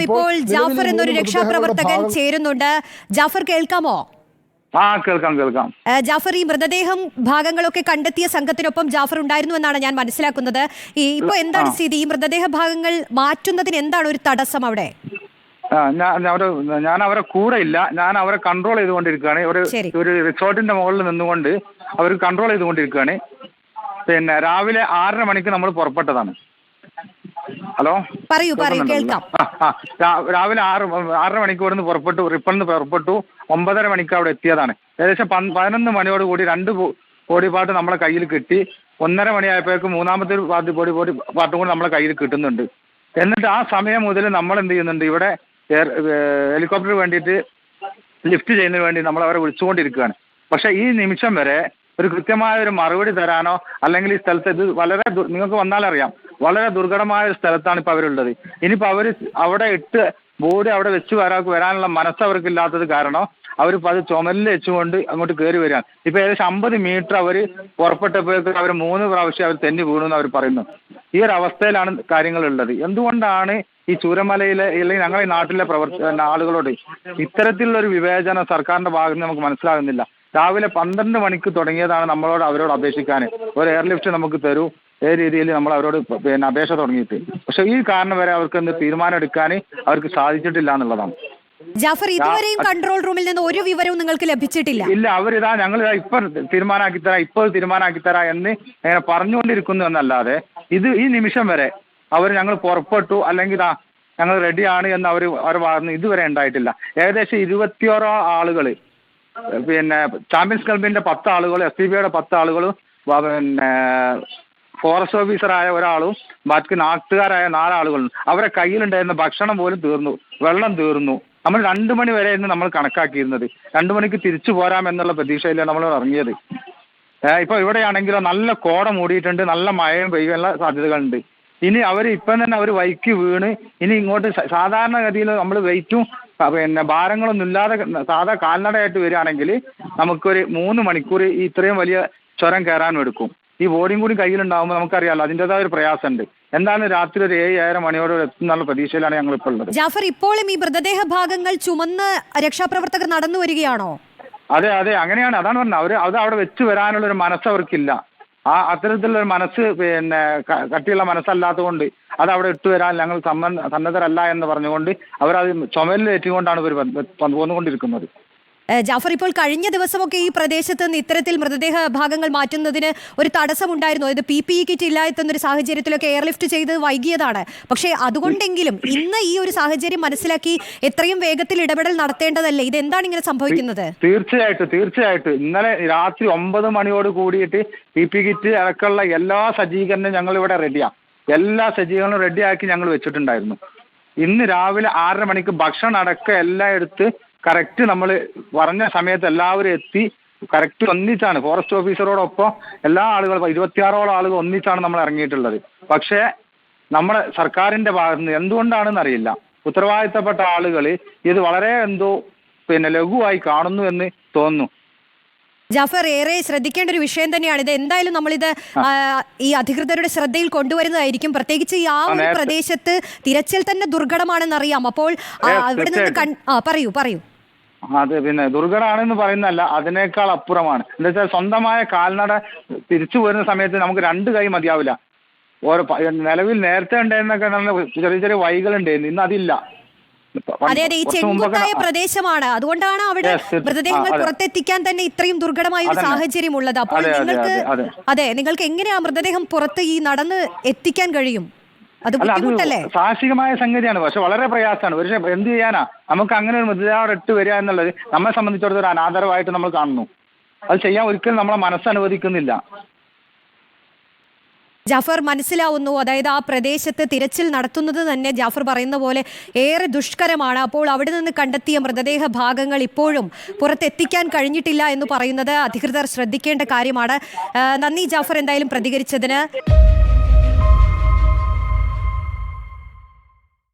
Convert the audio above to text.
ഇപ്പോൾ ജാഫർ എന്നൊരു രക്ഷാപ്രവർത്തകൻ ചേരുന്നുണ്ട്. ജാഫർ കേൾക്കാമോ? ആ കേൾക്കാം കേൾക്കാം. ജാഫർ ഈ മൃതദേഹം ഭാഗങ്ങളൊക്കെ കണ്ടെത്തിയ സംഘത്തിനൊപ്പം ജാഫർ ഉണ്ടായിരുന്നു എന്നാണ് ഞാൻ മനസ്സിലാക്കുന്നത്. ഈ ഇപ്പൊ എന്താണ്. സ്ഥിതി? ഈ മൃതദേഹ ഭാഗങ്ങൾ മാറ്റുന്നതിന് എന്താണ് ഒരു തടസ്സം അവിടെ? ആ, ഞാൻ അവരെ ഞാൻ അവരെ കൂടെ ഇല്ല. ഞാൻ അവരെ കൺട്രോൾ ചെയ്തുകൊണ്ടിരിക്കുകയാണ്. ഒരു ഒരു റിസോർട്ടിന്റെ മുകളിൽ നിന്നുകൊണ്ട് അവർ കൺട്രോൾ ചെയ്തുകൊണ്ടിരിക്കുകയാണ്. പിന്നെ രാവിലെ ആറര മണിക്ക് നമ്മൾ പുറപ്പെട്ടതാണ്. ഹലോ? പറയൂ പറയൂ കേൾക്കാം. രാവിലെ ആറ് ആറര മണിക്ക് നിന്ന് പുറപ്പെട്ടു റിപ്പണിന്ന് പുറപ്പെട്ടു ഒമ്പതര മണിക്ക് അവിടെ എത്തിയതാണ്. ഏകദേശം പതിനൊന്ന് മണിയോട് കൂടി രണ്ട് കോടി ബോഡി പാർട്ട് നമ്മളെ കയ്യിൽ കിട്ടി. ഒന്നര മണിയായപ്പോഴേക്കും മൂന്നാമത്തെ പാർട്ടി കോടി ബോഡി ബോഡി പാർട്ടും കൂടി നമ്മളെ കയ്യിൽ കിട്ടുന്നുണ്ട്. എന്നിട്ട് ആ സമയം മുതൽ നമ്മൾ എന്ത് ചെയ്യുന്നുണ്ട്? ഇവിടെ ഹെലികോപ്റ്റർ വേണ്ടിയിട്ട് ലിഫ്റ്റ് ചെയ്യുന്നതിന് വേണ്ടി നമ്മൾ അവരെ വിളിച്ചുകൊണ്ടിരിക്കുകയാണ്. പക്ഷെ ഈ നിമിഷം വരെ ഒരു കൃത്യമായ ഒരു മറുപടി തരാനോ അല്ലെങ്കിൽ ഈ സ്ഥലത്ത് ഇത് വളരെ നിങ്ങൾക്ക് വന്നാലറിയാം. വളരെ ദുർഘടമായ ഒരു സ്ഥലത്താണ് ഇപ്പൊ അവരുള്ളത്. ഇനിയിപ്പോ അവർ അവിടെ ഇട്ട് ബോഡി അവിടെ വെച്ച് വരാ വരാനുള്ള മനസ്സ് അവർക്കില്ലാത്തത് കാരണം അവരിപ്പോ അത് ചുമലിൽ വെച്ചുകൊണ്ട് അങ്ങോട്ട് കയറി വരികയാണ്. ഇപ്പൊ ഏകദേശം അമ്പത് മീറ്റർ അവർ പുറപ്പെട്ടപ്പോഴത്തേക്ക് അവർ മൂന്ന് പ്രാവശ്യം അവർ തെന്നി വീണു എന്ന് അവർ പറയുന്നു. ഈ ഒരു അവസ്ഥയിലാണ് കാര്യങ്ങൾ ഉള്ളത് എന്തുകൊണ്ടാണ് ഈ ചൂരമലയിലെ അല്ലെങ്കിൽ ഞങ്ങളുടെ നാട്ടിലെ പ്രവർത്ത ആളുകളോട് ഇത്തരത്തിലുള്ള ഒരു വിവേചനം സർക്കാരിന്റെ ഭാഗത്ത് നിന്ന് നമുക്ക് മനസ്സിലാകുന്നില്ല. രാവിലെ പന്ത്രണ്ട് മണിക്ക് തുടങ്ങിയതാണ് നമ്മളോട് അവരോട് അപേക്ഷിക്കാൻ. ഒരു എയർലിഫ്റ്റ് നമുക്ക് തരൂ. രീതിയിൽ നമ്മൾ അവരോട് പിന്നെ അപേക്ഷ തുടങ്ങിയിട്ട്. പക്ഷെ ഈ കാരണം വരെ അവർക്ക് എന്ത് തീരുമാനം എടുക്കാൻ അവർക്ക് സാധിച്ചിട്ടില്ല എന്നുള്ളതാണ്. ജാഫർ ഇതുവരെയും കൺട്രോൾ റൂമിൽ നിന്ന് ഒരു വിവരവും നിങ്ങൾക്ക് ലഭിച്ചിട്ടില്ല. ഇല്ല അവരിതാ ഞങ്ങൾ ഇപ്പൊ തീരുമാനമാക്കി തരാ ഇപ്പൊ തീരുമാനമാക്കി തരാ എന്ന് ഇങ്ങനെ പറഞ്ഞുകൊണ്ടിരിക്കുന്നു എന്നല്ലാതെ ഇത് ഈ നിമിഷം വരെ അവർ ഞങ്ങൾ പുറപ്പെട്ടു അല്ലെങ്കിൽ ഇതാ ഞങ്ങൾ റെഡിയാണ് എന്ന് അവർ അവർ പറഞ്ഞു ഇതുവരെ ഉണ്ടായിട്ടില്ല. ഏകദേശം ഇരുപത്തിയോരോ ആളുകൾ പിന്നെ ചാമ്പ്യൻസ് ക്ലബിന്റെ പത്ത് ആളുകൾ എസ് സി ബിയുടെ പത്ത് ആളുകളും പിന്നെ ഫോറസ്റ്റ് ഓഫീസറായ ഒരാളും ബാക്കി നാട്ടുകാരായ നാലാളുകളും അവരെ കയ്യിലുണ്ടായിരുന്ന ഭക്ഷണം പോലും തീർന്നു വെള്ളം തീർന്നു. നമ്മൾ രണ്ടു മണി വരെ ഇന്ന് നമ്മൾ കണക്കാക്കിയിരുന്നത്. രണ്ടു മണിക്ക് തിരിച്ചു പോരാം എന്നുള്ള പ്രതീക്ഷയിലാണ് നമ്മൾ ഇറങ്ങിയത്. ഇപ്പൊ ഇവിടെയാണെങ്കിലോ നല്ല കോട മൂടിയിട്ടുണ്ട് നല്ല മഴയും പെയ്യാനുള്ള സാധ്യതകളുണ്ട്. ഇനി അവർ ഇപ്പം തന്നെ അവർ വൈക്ക് വീണ് ഇനി ഇങ്ങോട്ട് സാധാരണഗതിയിൽ നമ്മൾ വെയിറ്റും പിന്നെ ഭാരങ്ങളൊന്നും ഇല്ലാതെ സാധാ കാൽനടയായിട്ട് വരികയാണെങ്കിൽ നമുക്കൊരു മൂന്ന് മണിക്കൂർ ഇത്രയും വലിയ ചുരം കയറാനും എടുക്കും. ഈ ബോഡിയും കൂടി കയ്യിലുണ്ടാകുമ്പോൾ നമുക്കറിയാമല്ലോ അതിന്റെതായ ഒരു പ്രയാസമുണ്ട്. എന്താണ് രാത്രി ഒരു ഏഴ് ഏഴര മണിയോടെ എത്തുന്നുള്ള പ്രതീക്ഷയിലാണ് ഞങ്ങൾ ഇപ്പോൾ ഉള്ളത് ജാഫർ ഇപ്പോഴും ഈ മൃതദേഹ ഭാഗങ്ങൾ ചുമന്ന് രക്ഷാപ്രവർത്തകർ നടന്നു വരികയാണോ? അതെ അതെ അങ്ങനെയാണ്. അതാണ് പറഞ്ഞത്. അവർ അത് അവിടെ വെച്ച് വരാനുള്ള ഒരു മനസ്സ് അവർക്കില്ല. ആ അത്തരത്തിലുള്ള ഒരു മനസ്സ് പിന്നെ കട്ടിയുള്ള മനസ്സല്ലാത്തതുകൊണ്ട് അത് അവിടെ ഇട്ട് വരാൻ ഞങ്ങൾ സമ്മ സന്നദ്ധരല്ല എന്ന് പറഞ്ഞുകൊണ്ട് അവരത് ചുമലിൽ ഏറ്റുകൊണ്ടാണ് ഇവർ പോന്നുകൊണ്ടിരിക്കുന്നത് ജാഫർ ഇപ്പോൾ കഴിഞ്ഞ ദിവസമൊക്കെ ഈ പ്രദേശത്ത് നിന്ന് ഇത്തരത്തിൽ മൃതദേഹ ഭാഗങ്ങൾ മാറ്റുന്നതിന് ഒരു തടസ്സമുണ്ടായിരുന്നു. അതായത് പി പി ഇ കിറ്റ് ഇല്ല ഒരു സാഹചര്യത്തിലൊക്കെ എയർലിഫ്റ്റ് ചെയ്ത് വൈകിയതാണ്. പക്ഷേ അതുകൊണ്ടെങ്കിലും ഇന്ന് ഈ ഒരു സാഹചര്യം മനസ്സിലാക്കി എത്രയും വേഗത്തിൽ ഇടപെടൽ നടത്തേണ്ടതല്ലേ? ഇത് എന്താണ് ഇങ്ങനെ സംഭവിക്കുന്നത്? തീർച്ചയായിട്ടും തീർച്ചയായിട്ടും. ഇന്നലെ രാത്രി ഒമ്പത് മണിയോട് കൂടിയിട്ട് പി പി കിറ്റ് അടക്കമുള്ള എല്ലാ സജ്ജീകരണവും ഞങ്ങൾ ഇവിടെ റെഡിയാണ് എല്ലാ സജ്ജീകരണവും റെഡിയാക്കി ഞങ്ങൾ വെച്ചിട്ടുണ്ടായിരുന്നു. ഇന്ന് രാവിലെ ആറര മണിക്ക് ഭക്ഷണം അടക്കം എല്ലാം എടുത്ത് കറക്റ്റ് നമ്മൾ പറഞ്ഞ സമയത്ത് എല്ലാവരും എത്തി. കറക്റ്റ് ഒന്നിച്ചാണ്. ഫോറസ്റ്റ് ഓഫീസറോടൊപ്പം എല്ലാ ആളുകളും ഇരുപത്തിയാറോളം ആളുകൾ ഒന്നിച്ചാണ് നമ്മൾ ഇറങ്ങിയിട്ടുള്ളത്. പക്ഷേ നമ്മുടെ സർക്കാരിന്റെ ഭാഗത്ത് നിന്ന് എന്തുകൊണ്ടാണെന്ന് അറിയില്ല. ഉത്തരവാദിത്തപ്പെട്ട ആളുകൾ ഇത് വളരെ എന്തോ പിന്നെ ലഘുവായി കാണുന്നു എന്ന് തോന്നുന്നു. ജാഫർ ഏറെ ശ്രദ്ധിക്കേണ്ട ഒരു വിഷയം തന്നെയാണ്. ഇത് എന്തായാലും നമ്മളിത് ഈ അധികൃതരുടെ ശ്രദ്ധയിൽ കൊണ്ടുവരുന്നതായിരിക്കും. പ്രത്യേകിച്ച് ഈ ആ ഒരു പ്രദേശത്ത് തിരച്ചിൽ തന്നെ ദുർഘടമാണെന്ന് അറിയാം അപ്പോൾ അവിടെ നിന്ന് പറയൂ പറയൂ. അത് പിന്നെ ദുർഘടമാണെന്ന് പറയുന്നതല്ല അതിനേക്കാൾ അപ്പുറമാണ്. എന്താ വെച്ചാൽ സ്വന്തമായ കാൽനട തിരിച്ചു വരുന്ന സമയത്ത് നമുക്ക് രണ്ട് കൈ മതിയാവില്ല. ഓരോ നിലവിൽ നേരത്തെ ഉണ്ടായിരുന്നൊക്കെ നല്ല ചെറിയ ചെറിയ വൈകൾ ഉണ്ടായിരുന്നു ഇന്ന് അതില്ല. അതെ അതെ ഈ ചെങ്കുത്തായ പ്രദേശമാണ്. അതുകൊണ്ടാണ് അവിടെ മൃതദേഹങ്ങൾ പുറത്തെത്തിക്കാൻ തന്നെ ഇത്രയും ദുർഘടമായ ഒരു സാഹചര്യം ഉള്ളത് അപ്പോൾ നിങ്ങൾക്ക് അതെ നിങ്ങൾക്ക് എങ്ങനെയാ മൃതദേഹം പുറത്ത് ഈ നടന്ന് എത്തിക്കാൻ കഴിയും? അത് ബുദ്ധിമുട്ടല്ലേ? സാഹസികമായ സംഗതിയാണ്. പക്ഷെ വളരെ പ്രയാസമാണ്. പക്ഷെ എന്ത് ചെയ്യാനാ? നമുക്ക് അങ്ങനെ ഒരു മൃതദേഹം ഇട്ട് വരിക എന്നുള്ളത് നമ്മളെ സംബന്ധിച്ചിടത്തോളം ഒരു അനാദരവായിട്ട് നമ്മൾ കാണുന്നു. അത് ചെയ്യാൻ ഒരിക്കലും നമ്മളെ മനസ്സ് അനുവദിക്കുന്നില്ല. ജാഫർ മനസ്സിലാവുന്നു. അതായത് ആ പ്രദേശത്ത് തിരച്ചിൽ നടത്തുന്നത് തന്നെ ജാഫർ പറയുന്ന പോലെ ഏറെ ദുഷ്കരമാണ്. അപ്പോൾ അവിടെ നിന്ന് കണ്ടെത്തിയ മൃതദേഹ ഭാഗങ്ങൾ ഇപ്പോഴും പുറത്തെത്തിക്കാൻ കഴിഞ്ഞിട്ടില്ല എന്ന് പറയുന്നത് അധികൃതർ ശ്രദ്ധിക്കേണ്ട കാര്യമാണ്. നന്ദി ജാഫർ എന്തായാലും പ്രതികരിച്ചതിന്.